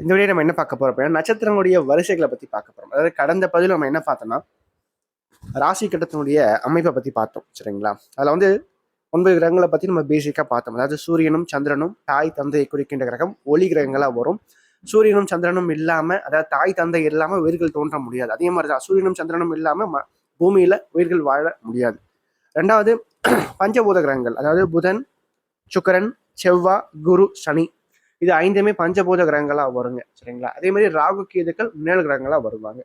இந்த வழியை நம்ம என்ன பார்க்க போறோம் அப்படின்னா நட்சத்திரங்களுடைய வரிசைகளை பத்தி பார்க்க போறோம். அதாவது கடந்த பதில் நம்ம என்ன பார்த்தோம்னா ராசி கட்டத்தினுடைய அமைப்பை பத்தி பார்த்தோம் சரிங்களா? அதுல வந்து ஒன்பது கிரகங்களை பத்தி நம்ம பேசிக்கா பார்த்தோம். அதாவது சூரியனும் சந்திரனும் தாய் தந்தையை குறிக்கின்ற கிரகம் ஒளி கிரகங்களா வரும். சூரியனும் சந்திரனும் இல்லாம அதாவது தாய் தந்தை இல்லாம உயிர்கள் தோன்ற முடியாது. அதே மாதிரி தான் சூரியனும் சந்திரனும் இல்லாம ம- பூமியில உயிர்கள் வாழ முடியாது. ரெண்டாவது பஞ்சபூத கிரகங்கள் அதாவது புதன் சுக்கரன் செவ்வாய் குரு சனி இது ஐந்துமே பஞ்சபூத கிரகங்களாக வருங்க சரிங்களா? அதே மாதிரி ராகு கேதுக்கள் மேல் கிரகங்களாக வருவாங்க.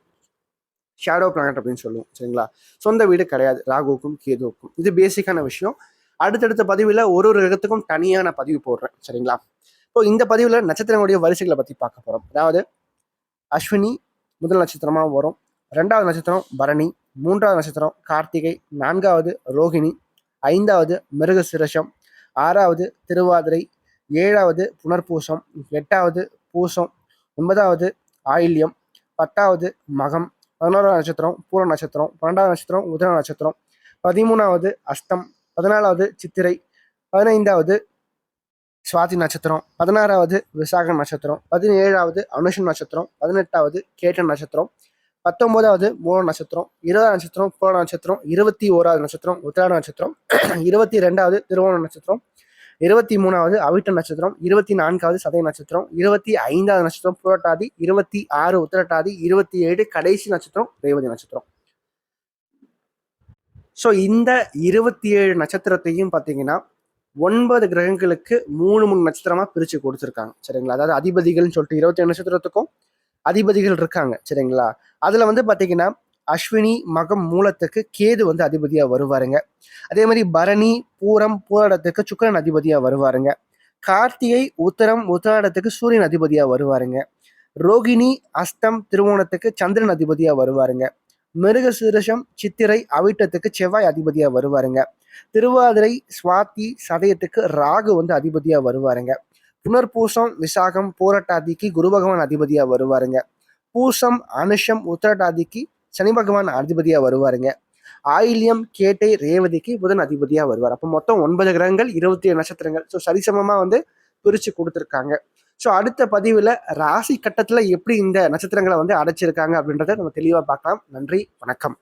ஷேடோ பிளானட் அப்படின்னு சொல்லுவோம் சரிங்களா? சொந்த வீடு கிடையாது ராகுவுக்கும் கேதுவுக்கும். இது பேசிக்கான விஷயம். அடுத்தடுத்த பதிவில் ஒரு ஒரு கிரகத்துக்கும் தனியான பதிவு போடுறேன் சரிங்களா? இப்போ இந்த பதிவில் நட்சத்திரங்களுடைய வரிசைகளை பற்றி பார்க்க போகிறோம் அதாவது அஸ்வினி முதல் நட்சத்திரமாக வரும் ரெண்டாவது நட்சத்திரம் பரணி மூன்றாவது நட்சத்திரம் கார்த்திகை நான்காவது ரோகிணி ஐந்தாவது மிருகசிரஷம் ஆறாவது திருவாதிரை ஏழாவது புனர்பூசம் எட்டாவது பூசம் ஒன்பதாவது ஆயில்யம் பத்தாவது மகம் பதினோராவது நட்சத்திரம் பூர நட்சத்திரம் பன்னெண்டாவது நட்சத்திரம் உதர நட்சத்திரம் பதிமூணாவது அஸ்தம் பதினாலாவது சித்திரை பதினைந்தாவது சுவாதி நட்சத்திரம் பதினாறாவது விசாக நட்சத்திரம் பதினேழாவது அனுஷன் நட்சத்திரம் பதினெட்டாவது கேட்ட நட்சத்திரம் பத்தொன்பதாவது மூல நட்சத்திரம் இருபதாம் நட்சத்திரம் பூர நட்சத்திரம் இருபத்தி ஓராவது நட்சத்திரம் உத்திராட நட்சத்திரம் இருபத்தி ரெண்டாவது திருவோண நட்சத்திரம் இருபத்தி மூணாவது அவிட்ட நட்சத்திரம் இருபத்தி நான்காவது சதய நட்சத்திரம் இருபத்தி ஐந்தாவது நட்சத்திரம் புரட்டாதி இருபத்தி ஆறு உத்திரட்டாதி இருபத்தி ஏழு கடைசி நட்சத்திரம் ரேவதி நட்சத்திரம். ஸோ இந்த இருபத்தி ஏழு நட்சத்திரத்தையும் பார்த்தீங்கன்னா ஒன்பது கிரகங்களுக்கு மூணு மூணு நட்சத்திரமா பிரிச்சு கொடுத்துருக்காங்க. சரிங்களா? அதாவது அதிபதிகள்னு சொல்லிட்டு இருபத்தி ஏழு நட்சத்திரத்துக்கும் அதிபதிகள் இருக்காங்க. சரிங்களா? அதுல வந்து பாத்தீங்கன்னா அஸ்வினி மகம் மூலத்துக்கு கேது வந்து அதிபதியா வருவாருங்க. அதே மாதிரி பரணி பூரம் பூராடத்துக்கு சுக்கரன் அதிபதியா வருவாருங்க. கார்த்திகை உத்தரம் உத்தராடத்துக்கு சூரியன் அதிபதியா வருவாருங்க. ரோகிணி அஸ்தம் திருவோணத்துக்கு சந்திரன் அதிபதியா வருவாருங்க. மிருகசீரிஷம் சித்திரை அவிட்டத்துக்கு செவ்வாய் அதிபதியா வருவாருங்க. திருவாதிரை சுவாத்தி சதயத்துக்கு ராகு வந்து அதிபதியா வருவாருங்க. புனர்பூசம் விசாகம் போராட்டாதிக்கு குரு பகவான் அதிபதியா வருவாருங்க. பூசம் அனுஷம் உத்திரட்டாதிக்கு சனி பகவான் அதிபதியாக வருவாருங்க. ஆயில்யம் கேட்டை ரேவதிக்கு புதன் அதிபதியாக வருவார். அப்போ மொத்தம் ஒன்பது கிரகங்கள் இருபத்தி ஏழு நட்சத்திரங்கள். ஸோ சரிசமமாக வந்து பிரித்து கொடுத்துருக்காங்க. ஸோ அடுத்த பதிவில் ராசி கட்டத்தில் எப்படி இந்த நட்சத்திரங்களை வந்து அடைச்சிருக்காங்க அப்படின்றத நம்ம தெளிவாக பார்க்கலாம். நன்றி வணக்கம்.